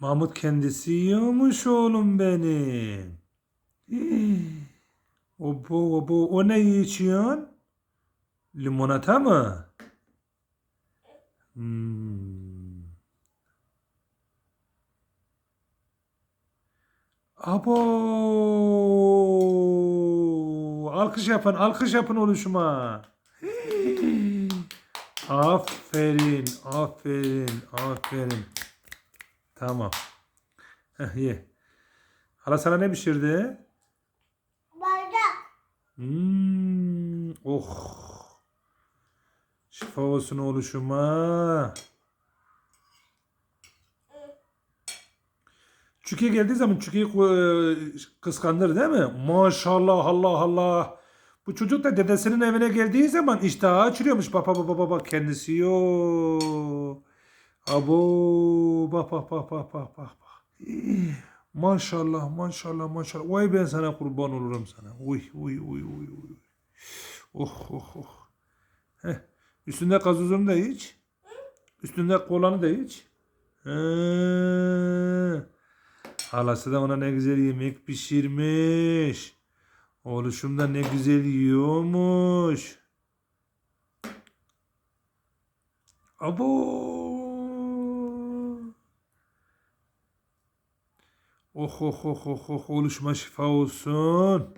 Mahmut kendisi yiyormuş oğlum benim. Hii. O bu o ne içiyorsun? Limonata mı? Hmm. Abo! Alkış yapın, alkış yapın oluşuma. Aferin, aferin, aferin. Tamam. Heh, ye. Hala sana ne pişirdi? Bardak. Hmm, oh. Şifa olsun oluşuma. Çüke geldiği zaman Çüke'yi e, kıskandır değil mi? Maşallah Allah Allah. Bu çocuk da dedesinin evine geldiği zaman iştahı açılıyormuş. Bak bak bak kendisi yok. Abo bak bak bak bak bak bak. bak. Maşallah maşallah maşallah. Vay ben sana kurban olurum sana. Uy uy uy uy uy. Oh oh oh. Heh. Üstünde gazozunu da iç. Üstünde kolanı da iç. He. Halası da ona ne güzel yemek pişirmiş. Oğluşum da ne güzel yiyormuş. Abo. Oh oh oh oh oh oluşuma şifa olsun.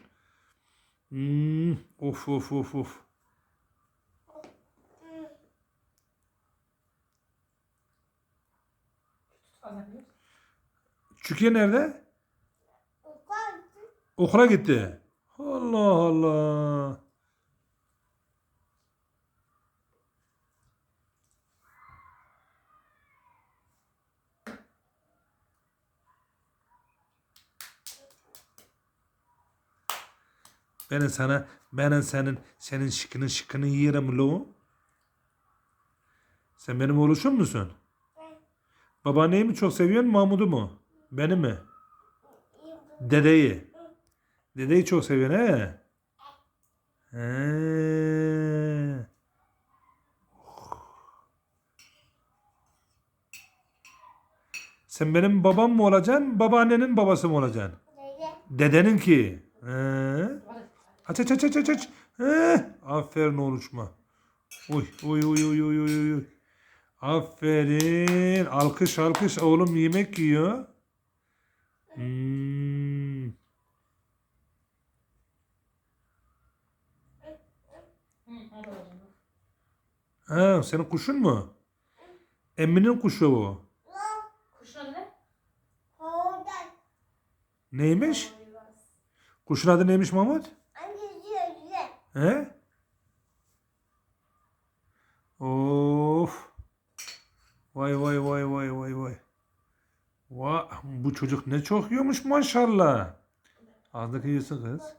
Hmm, of of of of. Çükiye nerede? Okula gitti. Allah Allah. Ben sana, ben senin, senin şıkını şıkını yerim lo. Sen benim oğluşum musun? Babaanneyi mi çok seviyorsun, Mahmud'u mu? Beni mi? Dedeyi. Dedeyi çok seviyorsun he? He. Sen benim babam mı olacaksın, babaannenin babası mı olacaksın? Dede. Dedenin ki. He. Aç aç aç aç aç aç. He. Aferin oğluşma. Uy uy uy uy uy uy uy. Aferin. Alkış alkış. Oğlum yemek yiyor. Hmm. Ha, senin kuşun mu? Emminin kuşu bu. Kuşun ne? Neymiş? Kuşun adı neymiş Mahmut? He? Of. Vay vay vay vay vay vay. Va bu çocuk ne çok yiyormuş maşallah. Ağzındaki yiyorsun kız.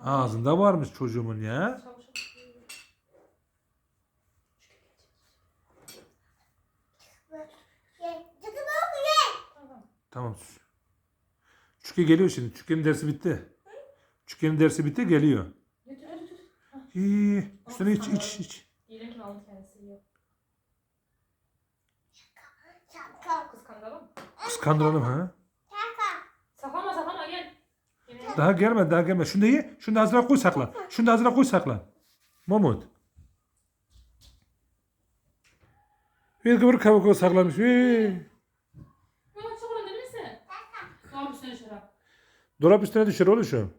Ağzında varmış çocuğumun ya. Tamam sus. Çüke geliyor şimdi. Çükenin dersi bitti. Çükenin dersi bitti geliyor. İyi. Üstüne iç iç iç. Ki aldı kendisi yiyor. Kıskandıralım? Kıskandıralım ha. Saklama saklama gel. Yine- Daha gelme daha gelme. Şunu da ye. Şunu da ağzına koy sakla. Şunu da ağzına koy sakla. Mahmut. Bir kıvır kavuk saklamış. Ee. Ya çok önemli misin? Doğru üstüne şarap. Dolap üstüne düşer oğlum şu.